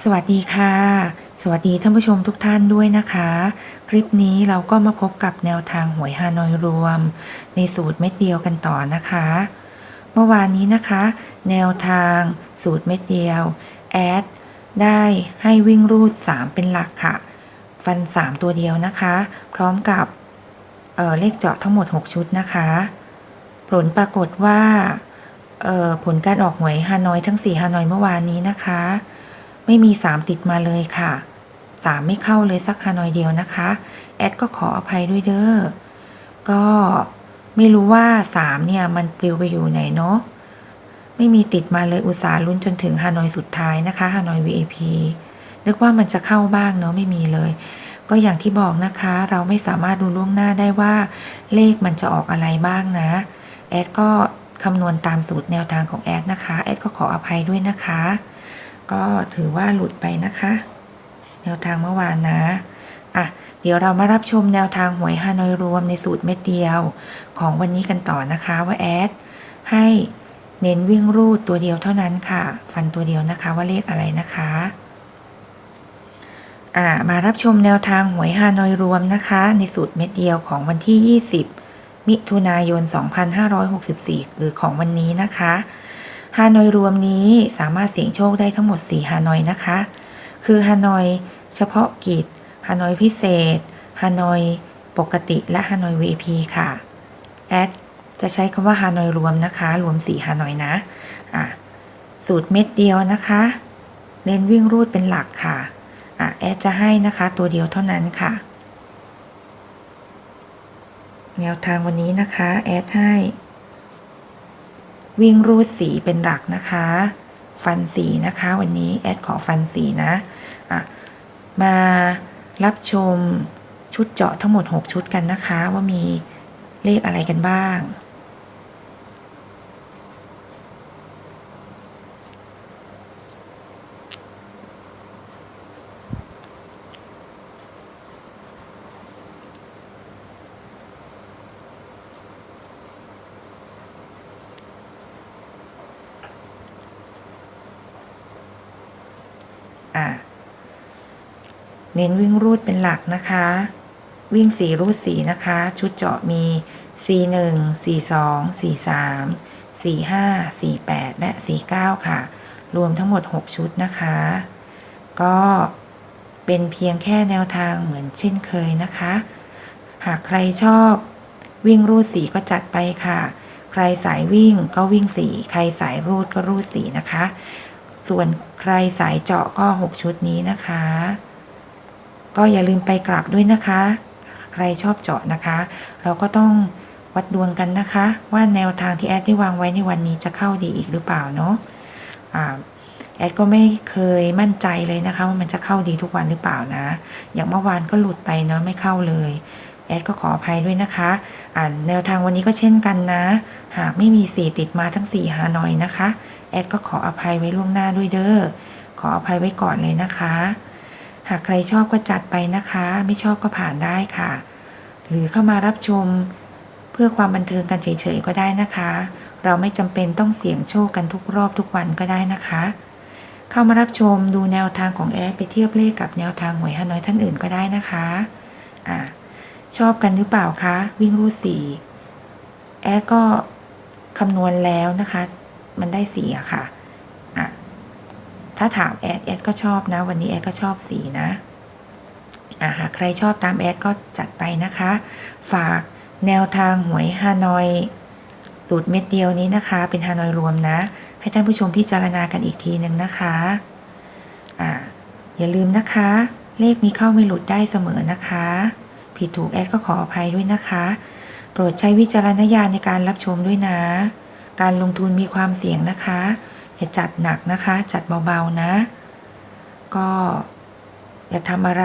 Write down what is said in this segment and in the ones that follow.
สวัสดีค่ะ สวัสดีท่านผู้ชมทุกท่านด้วยนะคะ คลิปนี้เราก็มาพบกับแนวทางหวยฮานอยรวม ในสูตรเม็ดเดียวกันต่อนะคะ เมื่อวานนี้นะคะ แนวทางสูตรเม็ดเดียวแอดได้ให้วิ่งรูด 3 เป็นหลักค่ะ ฟัน 3 ตัวเดียวนะคะ พร้อมกับเเลขเจาะทั้งหมด 6 ชุดนะคะ ผลปรากฏว่าผลการออกหวยฮานอยทั้ง 4 ฮานอยเมื่อวานนี้นะคะ ไม่มี 3 ติดมาเลยค่ะ 3 ไม่เข้าเลยสักฮานอยเดียวนะคะ แอดก็ขออภัยด้วยเด้อ ก็ไม่รู้ว่า 3 เนี่ย มันปลิวไปอยู่ไหนเนาะ ไม่มีติดมาเลยอุตสาห์ลุ้นจนถึงฮานอยสุดท้ายนะคะฮานอย VIP นึกว่ามันจะเข้าบ้างเนาะไม่มีเลย ก็อย่างที่บอกนะคะ เราไม่สามารถดูล่วงหน้าได้ว่าเลขมันจะออกอะไรบ้างนะ แอดก็คำนวณตามสูตรแนวทางของแอดนะคะ แอดก็ขออภัยด้วยนะคะ ก็ถือว่าหลุดไปนะคะ แนวทางเมื่อวานนะอะเดี๋ยวเรามารับชมแนวทางหวยฮานอยรวมในสูตรเม็ดเดียวของวันนี้กันต่อนะคะว่าแอดให้เน้นวิ่งรูดตัวเดียวเท่านั้นค่ะ ฟันตัวเดียวนะคะว่าเลขอะไรนะคะอ่ามารับชมแนวทางหวยฮานอยรวมนะคะ ในสูตรเม็ดเดียวของวันที่ 20 มิถุนายน 2564 หรือของวันนี้นะคะ ฮานอยรวมนี้สามารถเสี่ยงโชคได้ทั้งหมด 4 ฮานอยนะคะ คือฮานอยเฉพาะกิจ ฮานอยพิเศษ ฮานอยปกติ และฮานอย VIP ค่ะ แอดจะใช้คำว่าฮานอยรวมนะคะ รวม 4 ฮานอยนะอะสูตรเม็ดเดียวนะคะ เน้นวิ่งรูดเป็นหลักค่ะอะแอดจะให้นะคะตัวเดียวเท่านั้นค่ะ แนวทางวันนี้นะคะ แอดให้ วิ่งรูดสีเป็นหลักนะคะ ฟันสีนะคะ วันนี้แอดขอฟันสีนะอะมารับชมชุดเจาะทั้งหมด 6 ชุดกันนะคะ ว่ามีเลขอะไรกันบ้าง อะเน้นวิ่งรูดเป็นหลักนะคะ วิ่งสีรูดสีนะคะ ชุดเจาะมี C1 C2 C3 C5 C8 และ C9 ค่ะ รวมทั้งหมด 6 ชุดนะคะ ก็เป็นเพียงแค่แนวทางเหมือนเช่นเคยนะคะ หากใครชอบวิ่งรูดสีก็จัดไปค่ะ ใครสายวิ่งก็วิ่งสี ใครสายรูดก็รูดสีนะคะ ส่วนใครสายเจาะก็ 6 ชุดนี้นะคะ ก็อย่าลืมไปกลับด้วยนะคะ ใครชอบเจาะนะคะ เราก็ต้องวัดดวงกันนะคะ ว่าแนวทางที่แอดได้วางไว้ในวันนี้จะเข้าดีอีกหรือเปล่าเนาะอ่าแอดก็ไม่เคยมั่นใจเลยนะคะว่ามันจะเข้าดีทุกวันหรือเปล่านะ อย่างเมื่อวานก็หลุดไปเนาะไม่เข้าเลย แอดก็ขออภัยด้วยนะคะอ่าแนวทางวันนี้ก็เช่นกันนะ หากไม่มีสีติดมาทั้ง4หาหน่อยนะคะ แอดก็ขออภัยไว้ล่วงหน้าด้วยเด้อ ขออภัยไว้ก่อนเลยนะคะ หากใครชอบก็จัดไปนะคะ ไม่ชอบก็ผ่านได้ค่ะ หรือเข้ามารับชม เพื่อความบันเทิงกันเฉยๆก็ได้นะคะ เราไม่จำเป็นต้องเสี่ยงโชคกันทุกรอบทุกวันก็ได้นะคะ เข้ามารับชมดูแนวทางของแอดไปเทียบเลขกับแนวทางหวยฮานอยท่านอื่นก็ได้นะคะอ่าชอบกันหรือเปล่าคะ วิ่งรูดสีแอดก็คำนวณแล้วนะคะ มันได้สีอะค่ะอะ ถ้าถามแอดแอดก็ชอบนะ วันนี้แอดก็ชอบสีนะอะหากใครชอบตามแอดก็จัดไปนะคะ ฝากแนวทางหวยฮานอย สูตรเม็ดเดียวนี้นะคะ เป็นฮานอยรวมนะ ให้ท่านผู้ชมพิจารณากันอีกทีหนึ่งนะคะอะอย่าลืมนะคะ เลขมีเข้าไม่หลุดได้เสมอนะคะ ผิดถูกแอดก็ขออภัยด้วยนะคะ โปรดใช้วิจารณญาณในการรับชมด้วยนะ การลงทุนมีความเสี่ยงนะคะอย่าจัดหนักนะคะ จัดเบาๆนะ ก็อย่าทำอะไร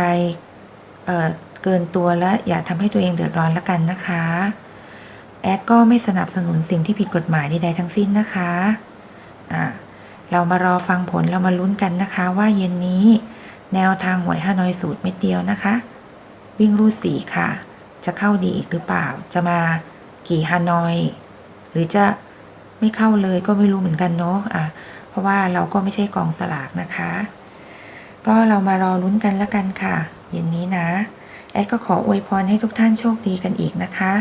เเกินตัวและอย่าทำให้ตัวเองเดือดร้อนละกันนะคะ แอดก็ไม่สนับสนุนสิ่งที่ผิดกฎหมายใดๆทั้งสิ้นนะคะะเรามารอฟังผลเรามาลุ้นกันนะคะ ว่าเย็นนี้แนวทางหวยฮานอยสูตรเม็ดเดียวนะคะ วิ่งรูดสีค่ะ จะเข้าดีอีกหรือเปล่า จะมากี่ฮานอย หรือจะ ไม่เข้าเลยก็ไม่รู้เหมือนกันเนาะอะเพราะว่าเราก็ไม่ใช่กองสลากนะคะ ก็เรามารอลุ้นกันล้วกันค่ะ เย็นนี้นะ แอดก็ขออวยพรให้ทุกท่านโชคดีกันอีกนะคะ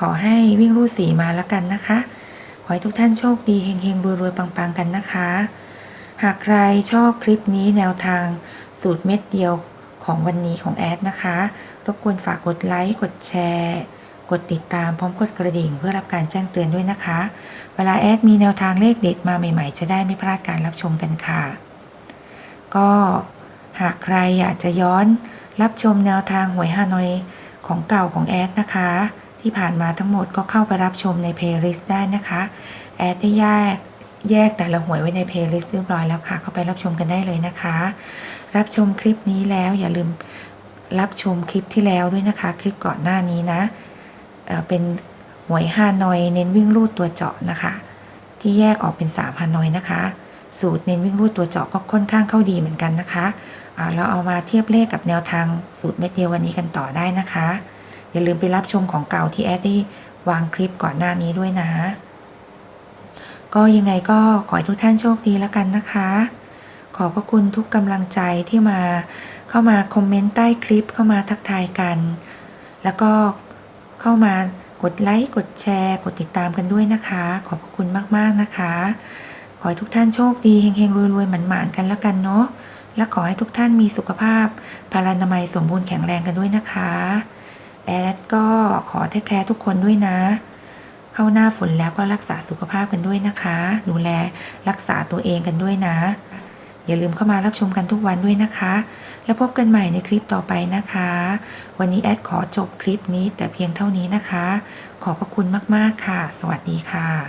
ขอให้วิ่งรูดสีมาล้วกันนะคะ ขอให้ทุกท่านโชคดีเฮงๆรวยๆปังๆกันนะคะ หากใครชอบคลิปนี้แนวทางสูตรเม็ดเดียวของวันนี้ของแอดนะคะ รบกวนฝากกดไลค์ กดแชร์ กดติดตามพร้อมกดกระดิ่งเพื่อรับการแจ้งเตือนด้วยนะคะ เวลาแอดมีแนวทางเลขเด็ดมาใหม่ๆ จะได้ไม่พลาดการรับชมกันค่ะ ก็หากใครอยากจะย้อนรับชมแนวทางหวยฮานอยของเก่าของแอดนะคะ ที่ผ่านมาทั้งหมดก็เข้าไปรับชมในเพลย์ลิสต์ได้นะคะ แอดได้แยกแยกแต่ละหวยไว้ในเพลย์ลิสต์เรียบร้อยแล้วค่ะ เข้าไปรับชมกันได้เลยนะคะ รับชมคลิปนี้แล้วอย่าลืมรับชมคลิปที่แล้วด้วยนะคะ คลิปก่อนหน้านี้นะ เป็นหวยฮานอยเน้นวิ่งรูดตัวเจาะนะคะ ที่แยกออกเป็น3ฮานอยนะคะ สูตรเน้นวิ่งรูดตัวเจาะก็ค่อนข้างเข้าดีเหมือนกันนะคะเราเอามาเทียบเลขกับแนวทางสูตรเม็ดเดียววันนี้กันต่อได้นะคะ อย่าลืมไปรับชมของเก่าที่แอดได้วางคลิปก่อนหน้านี้ด้วยนะ ก็ยังไงก็ขอให้ทุกท่านโชคดีแล้วกันนะคะ ขอบพระคุณทุกกำลังใจที่มาเข้ามาคอมเมนต์ใต้คลิปเข้ามาทักทายกัน แล้วก็ เข้ามากดไลค์กดแชร์ กดติดตามกันด้วยนะคะ ขอบคุณมากๆนะคะ ขอให้ทุกท่านโชคดีเฮงๆรวยๆหมันๆกันแล้วกันเนาะและขอให้ทุกท่านมีสุขภาพพลานามัยสมบูรณ์แข็งแรงกันด้วยนะคะแอดก็ขอเทคแคร์ทุกคนด้วยนะ เข้าหน้าฝนแล้วก็รักษาสุขภาพกันด้วยนะคะ ดูแลรักษาตัวเองกันด้วยนะ อย่าลืมเข้ามารับชมกันทุกวันด้วยนะคะ แล้วพบกันใหม่ในคลิปต่อไปนะคะ วันนี้แอดขอจบคลิปนี้แต่เพียงเท่านี้นะคะ ขอบพระคุณมากๆค่ะ สวัสดีค่ะ